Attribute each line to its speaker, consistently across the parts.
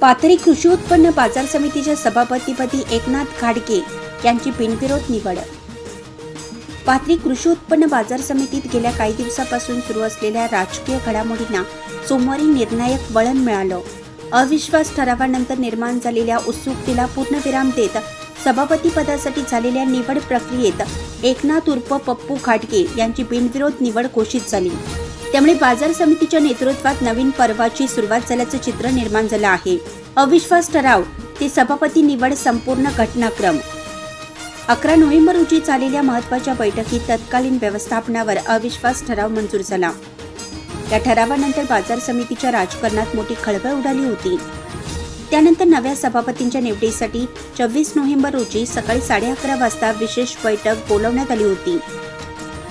Speaker 1: पाथरी कृषी उत्पन्न बाजार समितीच्या सभापतीपदी एकनाथ खाडके यांची बिनविरोध निवड. पाथरी कृषी उत्पन्न बाजार समितीत गेल्या काही दिवसापासून सुरू असलेल्या राजकीय घडामोडींना सोमवारी निर्णायक वळण मिळालं. अविश्वास ठरावानंतर निर्माण झालेल्या उत्सुकतेला पूर्णविराम देत सभापती पदासाठी झालेल्या निवड प्रक्रियेत एकनाथ उर्फ पप्पू घाटगे यांची बिनविरोध निवड घोषित झाली. त्यामुळे बाजार समितीच्या नेतृत्वात नवीन पर्वाची सुरुवात झाल्याचं चित्र निर्माण झालं आहे. अविश्वास ठराव ते सभापती निवड संपूर्ण घटनाक्रम. अकरा नोव्हेंबर रोजी झालेल्या महत्त्वाच्या बैठकीत तत्कालीन व्यवस्थापनावर अविश्वास ठराव मंजूर झाला. या ठरावानंतर बाजार समितीच्या राजकारणात मोठी खळबळ उडाली होती. त्यानंतर नव्या सभापतींच्या निवडीसाठी चोवीस नोव्हेंबर रोजी सकाळी साडे अकरा वाजता विशेष बैठक बोलवण्यात आली होती.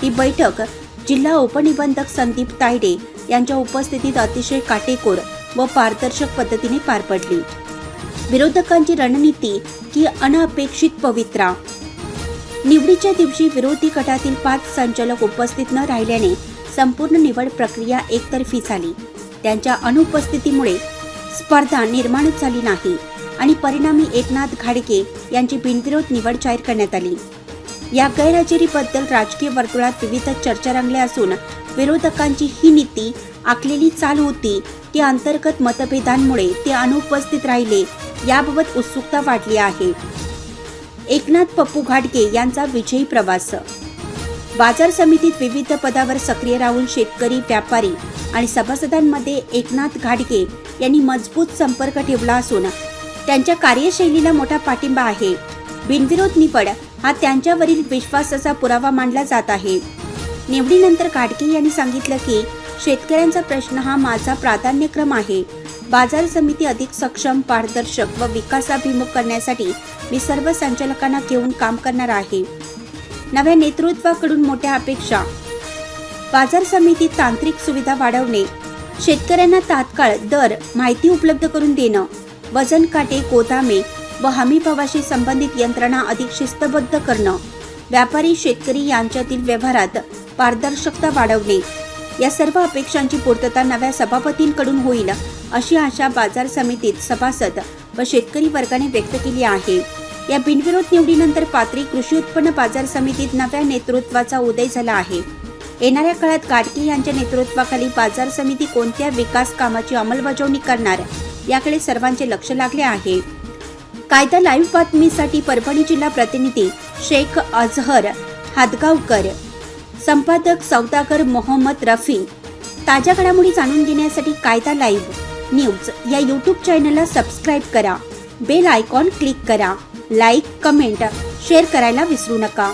Speaker 1: ही बैठक जिल्हा उपनिबंधक संदीप तायडे यांच्या उपस्थितीत अतिशय काटेकोर व पारदर्शक पद्धतीने पार पडली. विरोधकांची रणनीती की अनपेक्षित पवित्रा. निवडीच्या दिवशी विरोधी गटातील पाच संचालक उपस्थित न राहिल्याने संपूर्ण निवड प्रक्रिया एकतर्फी झाली. त्यांच्या अनुपस्थितीमुळे स्पर्धा निर्माणच झाली नाही आणि परिणामी एकनाथ घाडगे यांची बिनविरोध निवड जाहीर करण्यात आली. या गैरहजेरीबद्दल राजकीय वर्तुळात विविध चर्चा रंगल्या असून विरोधकांची ही नीती आखलेली चाल होती की अंतर्गत मतभेदांमुळे ते अनुपस्थित राहिले याबाबत उत्सुकता वाढली आहे. एकनाथ पप्पू घाटगे यांचा विजयी प्रवास. बाजार समितीत विविध पदावर सक्रिय राहून शेतकरी व्यापारी आणि सभासदांमध्ये एकनाथ घाटगे यांनी मजबूत संपर्क ठेवला असून त्यांच्या कार्यशैलीला मोठा पाठिंबा आहे. बिनविरोध निवड हा त्यांच्यावरील विश्वासाचा पुरावा मानला जात आहे. निवडीनंतर घाटगे यांनी सांगितलं की शेतकऱ्यांचा प्रश्न हा माझा प्राधान्यक्रम आहे. बाजार समिती अधिक सक्षम पारदर्शक व विकासाभिमुख करण्यासाठी मी सर्व संचालकांना घेऊन काम करणार आहे. नव्या नेतृत्वाकडून मोठ्या अपेक्षा. बाजार समितीत तांत्रिक सुविधा वाढवणे. शेतकऱ्यांना तात्काळ दर माहिती उपलब्ध करून देणं. वजन काटे गोदामे व हमीभावाशी संबंधित यंत्रणा अधिक शिस्तबद्ध करणं. व्यापारी शेतकरी यांच्यातील व्यवहारात पारदर्शकता वाढवणे. या सर्व अपेक्षांची पूर्तता नव्या सभापतींकडून होईल अशी आशा बाजार समितीत सभासद व शेतकरी वर्गाने व्यक्त केली आहे. या बिनविरोध निवडीनंतर पात्री कृषी उत्पन्न बाजार समितीत नव्या नेतृत्वाचा उदय झाला आहे. येणाऱ्या काळात गाडगे यांच्या नेतृत्वाखाली बाजार समिती कोणत्या विकास कामाची अंमलबजावणी करणार याकडे सर्वांचे लक्ष लागले आहे. कायदा लाईव्ह बातमीसाठी परभणी जिल्हा प्रतिनिधी शेख अझहर हादगावकर. संपादक सौदागर मोहम्मद रफी. ताज्या घडामोडी जाणून घेण्यासाठी कायदा लाईव्ह न्यूज या यूट्यूब चॅनलला सबस्क्राईब करा. बेल आयकॉन क्लिक करा. लाईक कमेंट शेअर करायला विसरू नका.